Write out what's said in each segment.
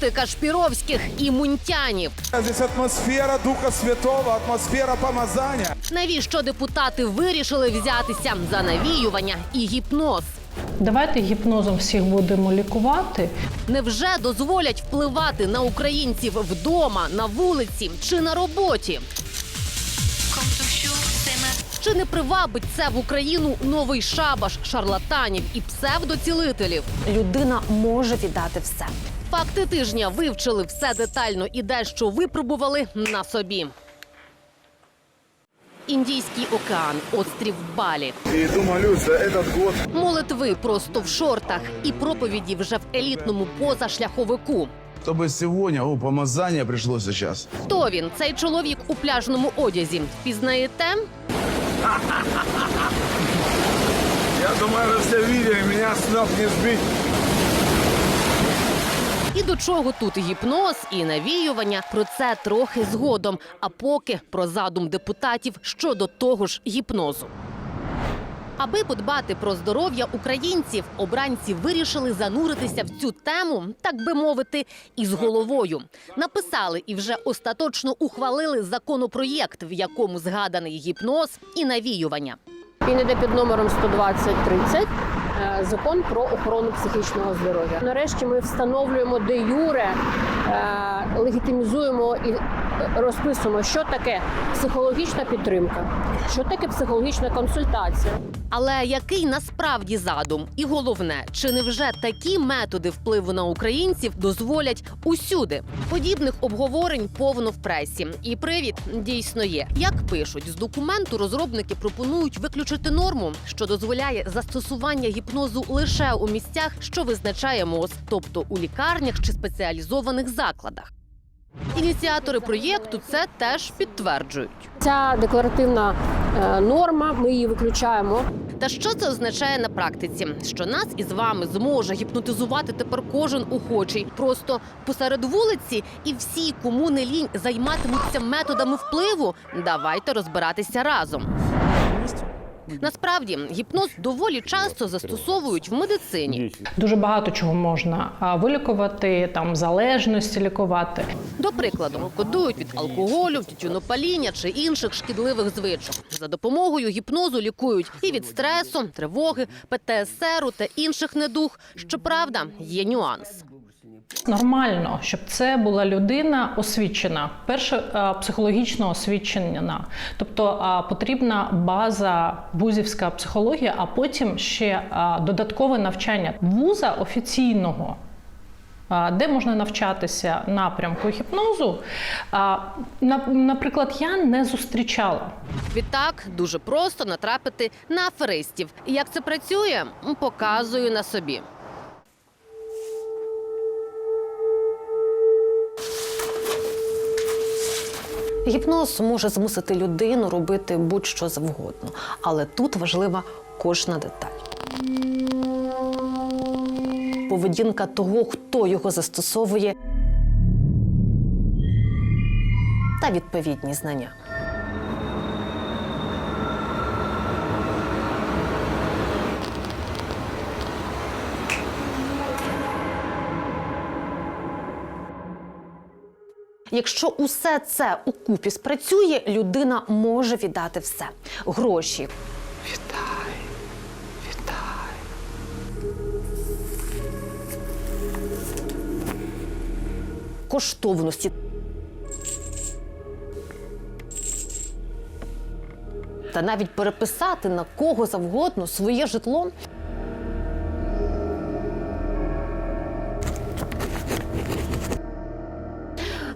бути Кашпіровських і Мунтянів. Здесь атмосфера Духа Святого, атмосфера помазання. Навіщо депутати вирішили взятися за навіювання і гіпноз? Давайте гіпнозом всіх будемо лікувати. Невже дозволять впливати на українців вдома, на вулиці чи на роботі? Чи не привабить це в Україну новий шабаш шарлатанів і псевдоцілителів? Людина може віддати все. Факти тижня вивчили все детально і дещо випробували на собі. Індійський океан, острів Балі. И думаю, за этот год Молитви просто в шортах і проповіді вже в елітному позашляховику. Чтобы сегодня, о, помазание пришло сейчас. Хто він? Цей чоловік у пляжному одязі. Впізнаєте? Я думаю, вы все видели, меня с ног не сбить. І до чого тут гіпноз і навіювання? Про це трохи згодом. А поки про задум депутатів щодо того ж гіпнозу. Аби подбати про здоров'я українців, обранці вирішили зануритися в цю тему, так би мовити, із головою. Написали і вже остаточно ухвалили законопроєкт, в якому згаданий гіпноз і навіювання. Він іде під номером 12030. е, Закон про охорону психічного здоров'я. Нарешті ми встановлюємо де юре, е, легітимізуємо і розписуємо, що таке психологічна підтримка, що таке психологічна консультація. Але який насправді задум? І головне, чи не вже такі методи впливу на українців дозволять усюди? Подібних обговорень повно в пресі. І привід дійсно є. Як пишуть, з документу розробники пропонують виключити норму, що дозволяє застосування гіпнозу лише у місцях, що визначає МОЗ, тобто у лікарнях чи спеціалізованих закладах. Ініціатори проєкту це теж підтверджують. Ця декларативна е, норма, ми її виключаємо. Та що це означає на практиці? Що нас із вами зможе гіпнотизувати тепер кожен охочий, просто посеред вулиці, і всі, кому не лінь, займатимуться методами впливу. Давайте розбиратися разом. Насправді гіпноз доволі часто застосовують в медицині. Дуже багато чого можна вилікувати, там залежності лікувати. До прикладу, кодують від алкоголю, тютюнопаління чи інших шкідливих звичок. За допомогою гіпнозу лікують і від стресу, тривоги, ПТСРу та інших недуг. Щоправда, є нюанс. Нормально, щоб це була людина освічена. Перше а, психологічно освічена. Тобто потрібна база вузівська психологія, а потім ще додаткове навчання вуза офіційного. Де можна навчатися напрямку гіпнозу? Наприклад, я не зустрічала. Відтак дуже просто натрапити на аферистів. Як це працює, показую на собі. Гіпноз може змусити людину робити будь-що завгодно, але тут важлива кожна деталь. Поведінка того, хто його застосовує, та відповідні знання. Якщо усе це укупі спрацює, людина може віддати все: гроші, Витай, витай. коштовності. Та навіть переписати на кого завгодно своє житло.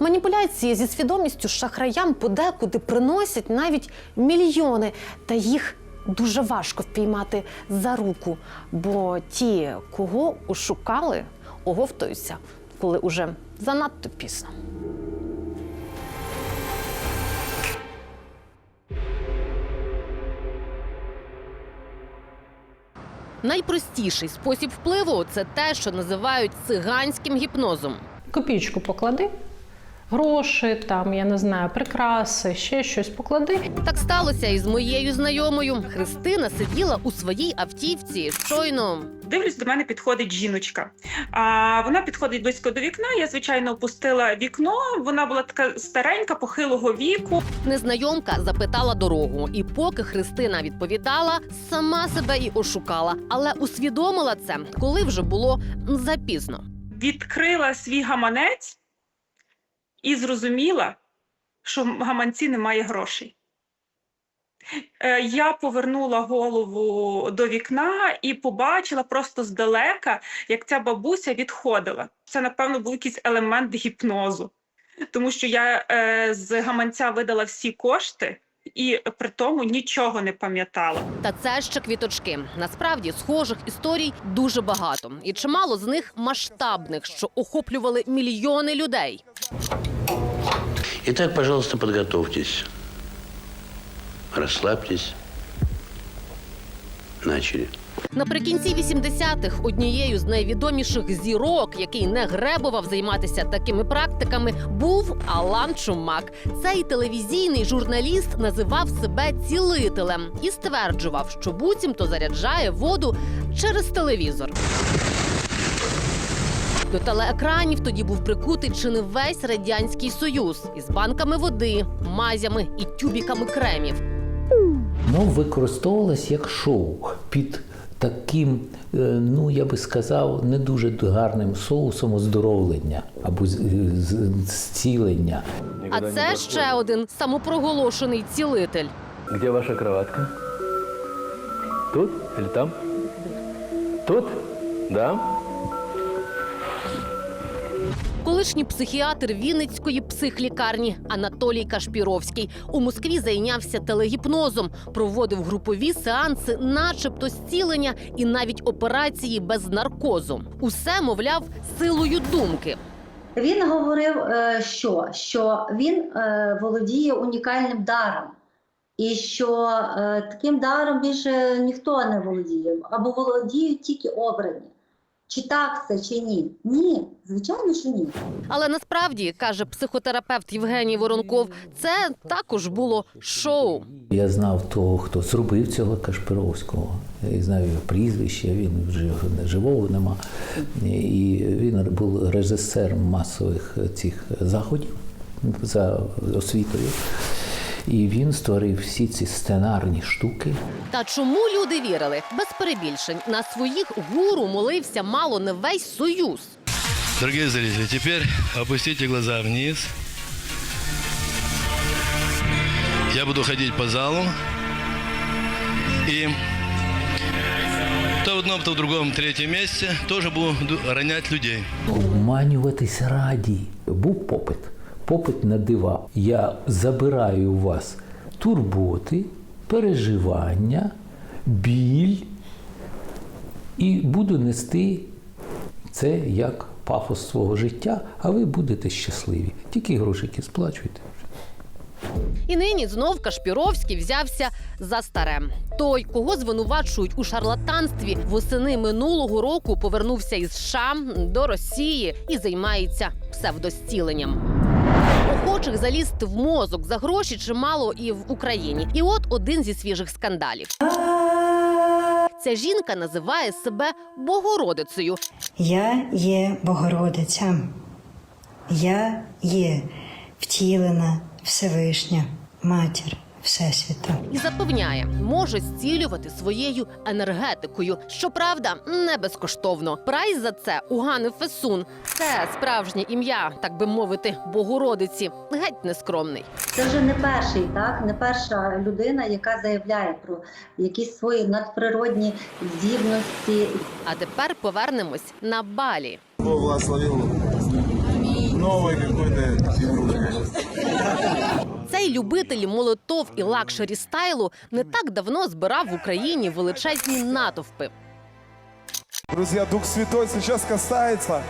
Маніпуляції зі свідомістю шахраям подекуди приносять навіть мільйони, та їх дуже важко впіймати за руку, бо ті, кого ошукали, оговтуються, коли уже занадто пізно. Найпростіший спосіб впливу це те, що називають циганським гіпнозом. Копійку поклади, Гроші, там я не знаю, прикраси, ще щось поклади. Так сталося і з моєю знайомою. Христина сиділа у своїй автівці. Щойно Дивлюсь, до мене підходить жіночка. А вона підходить близько до вікна. Я звичайно опустила вікно. Вона була така старенька, похилого віку. незнайомка запитала дорогу, і поки Христина відповідала, сама себе і ошукала, але усвідомила це, коли вже було запізно. Відкрила свій гаманець і зрозуміла, що в гаманці немає грошей. Е, Я повернула голову до вікна і побачила просто здалека, як ця бабуся відходила. Це, напевно, був якийсь елемент гіпнозу, тому що я е, з гаманця видала всі кошти і при тому нічого не пам'ятала. Та це ще квіточки. Насправді схожих історій дуже багато, і чимало з них масштабних, що охоплювали мільйони людей. Итак, пожалуйста, подготовьтесь. Расслабьтесь. Начали. Наприкінці 80-х однією з найвідоміших зірок, який не гребував займатися такими практиками, був Алан Чумак. Цей телевізійний журналіст називав себе цілителем і стверджував, що буцімто заряджає воду через телевізор. До телеекранів тоді був прикутий чи не весь радянський союз із банками води, мазями і тюбіками кремів. ну, використовувалось як шоу під таким, е, ну я би сказав, не дуже гарним соусом оздоровлення або з- зцілення. А це ще один самопроголошений цілитель. Де ваша кроватка? Тут или там? Тут? Да? Колишній психіатр Вінницької психлікарні Анатолій Кашпіровський у Москві зайнявся телегіпнозом, проводив групові сеанси, начебто зцілення і навіть операції без наркозу. Усе, мовляв, силою думки. Він говорив, е, що, що він е, володіє унікальним даром, і що е, таким даром більше ніхто не володіє, або володіють тільки обрані. Чи так це, чи ні? Ні, звичайно, що ні. Але насправді каже психотерапевт Євгеній Воронков, це також було шоу. Я знав того, хто зробив цього Кашпировського. Я знаю його прізвище, він вже живого нема. І він був режисером масових цих заходів за освітою. І він створив всі ці сценарні штуки. Та чому люди вірили? Без перебільшень на своїх гуру молився мало не весь союз. Дорогие зрители, теперь опустите глаза вниз. Я буду ходить по залу. И то в одном, то в другом, третьем месте тоже буду ронять людей. Обманюватись раді. Був попит. Попит на дива. Я забираю у вас турботи, переживання, біль і буду нести це як пафос свого життя, а ви будете щасливі. Тільки грошики сплачуйте. І нині знов Кашпіровський взявся за старе. Той, кого звинувачують у шарлатанстві, восени минулого року повернувся із США до Росії і займається псевдостіленням. Охочих залізти в мозок за гроші чимало і в Україні. І от один зі свіжих скандалів. Ця жінка називає себе Богородицею Я є Богородиця. Я є втілена Всевишня Матір Всесвіту. і запевняє, може зцілювати своєю енергетикою. Щоправда, не безкоштовно. Прайс за це у Гани Фесун. Це справжнє ім'я, так би мовити, Богородиці. Геть нескромний. Це вже не перший, так не перша людина, яка заявляє про якісь свої надприродні здібності. А тепер повернемось на балі. Бог благословил новой какой-то Цей любитель молотов і лакшері стайлу не так давно збирав в Україні величезні натовпи. Друзья, Дух Святой сейчас касается.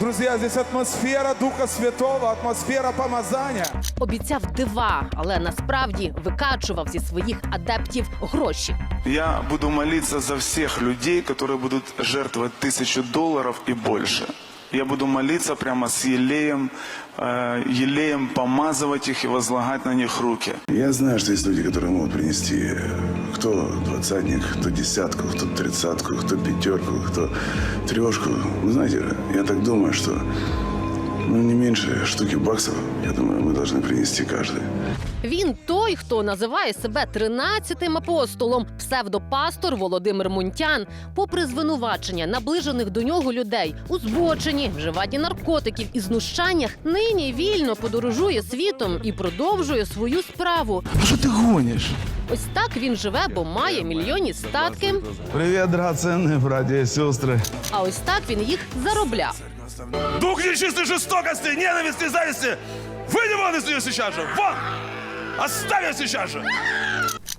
Друзья, здесь атмосфера Духа Святого, атмосфера помазания. Обіцяв дива, але насправді викачував зі своїх адептів гроші. Я буду молиться за всех людей, которые будут жертвовать тысячу долларов и больше. Я буду молиться прямо с елеем, э, елеем помазывать их и возлагать на них руки. Я знаю, что есть люди, которые могут принести э, кто двадцатник, кто десятку, кто тридцатку, кто пятерку, кто трешку. Вы знаете, я так думаю, что ну, не меньше штуки баксов, я думаю, мы должны принести каждый. Він той, хто називає себе тринадцятим апостолом, псевдопастор Володимир Мунтян, попри звинувачення наближених до нього людей у збоченні, вживанні наркотиків і знущаннях, нині вільно подорожує світом і продовжує свою справу. А что ты гонишь? Ось так він живе, бо має мільйонні статки. Привет, драгоценные братья и сестры. А ось так він їх заробляв. Дух нечистой жестокости, ненависти, зависти! Выйди вон из нее сейчас же! Вон! Оставь ее сейчас же!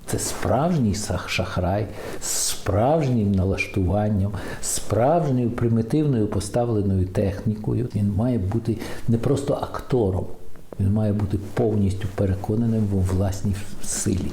Це справжній сах- шахрай з справжнім налаштуванням, справжньою примітивною поставленою технікою. Він має бути не просто актором, він має бути повністю переконаним у власній силі.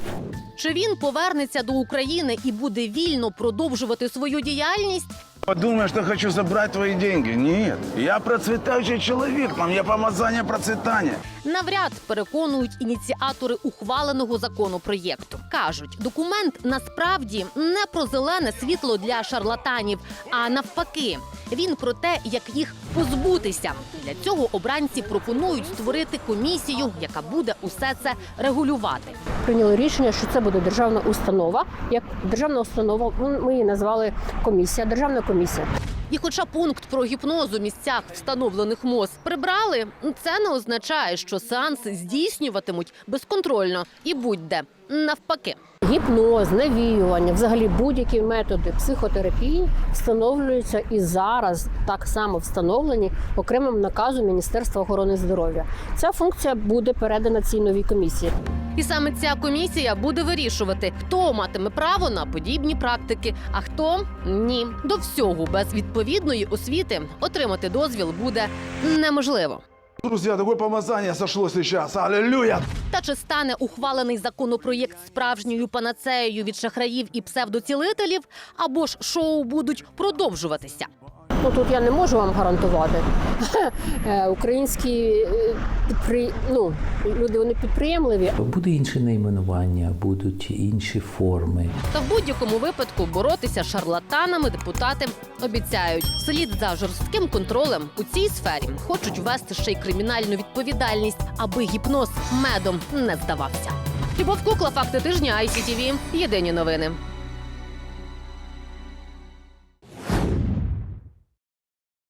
Чи він повернеться до України і буде вільно продовжувати свою діяльність? Подумай, что хочу забрать твои деньги. Нет, я процветающий человек, там я помазание процветания. Навряд переконують ініціатори ухваленого законопроєкту. кажуть, документ насправді не про зелене світло для шарлатанів, а навпаки, він про те, як їх позбутися. Для цього обранці пропонують створити комісію, яка буде усе це регулювати. Прийняли рішення, що це буде державна установа. Як державна установа, ми її назвали комісія, державна комісія. І хоча пункт про гіпноз у місцях встановлених МОЗ прибрали, це не означає, що сеанс здійснюватимуть безконтрольно і будь-де навпаки. Гіпноз, навіювання, взагалі будь-які методи психотерапії встановлюються і зараз так само встановлені окремим наказом Міністерства охорони здоров'я. Ця функція буде передана цій новій комісії. І саме ця комісія буде вирішувати, хто матиме право на подібні практики, а хто ні. До всього без відповідної освіти отримати дозвіл буде неможливо. Друзья, такое помазание сошло сейчас. Аллилуйя! Та чи стане ухвалений законопроєкт справжньою панацеєю від шахраїв і псевдоцілителів, або ж шоу будуть продовжуватися? Ну тут я не можу вам гарантувати. Е, Українські е, підпри... ну, люди вони підприємливі, Буде інше найменування, будуть інші форми. Та в будь-якому випадку боротися з шарлатанами депутати обіцяють. Вслід за жорстким контролем у цій сфері хочуть ввести ще й кримінальну відповідальність, аби гіпноз медом не здавався. Любов Кукла, факти тижня ICTV. Єдині новини.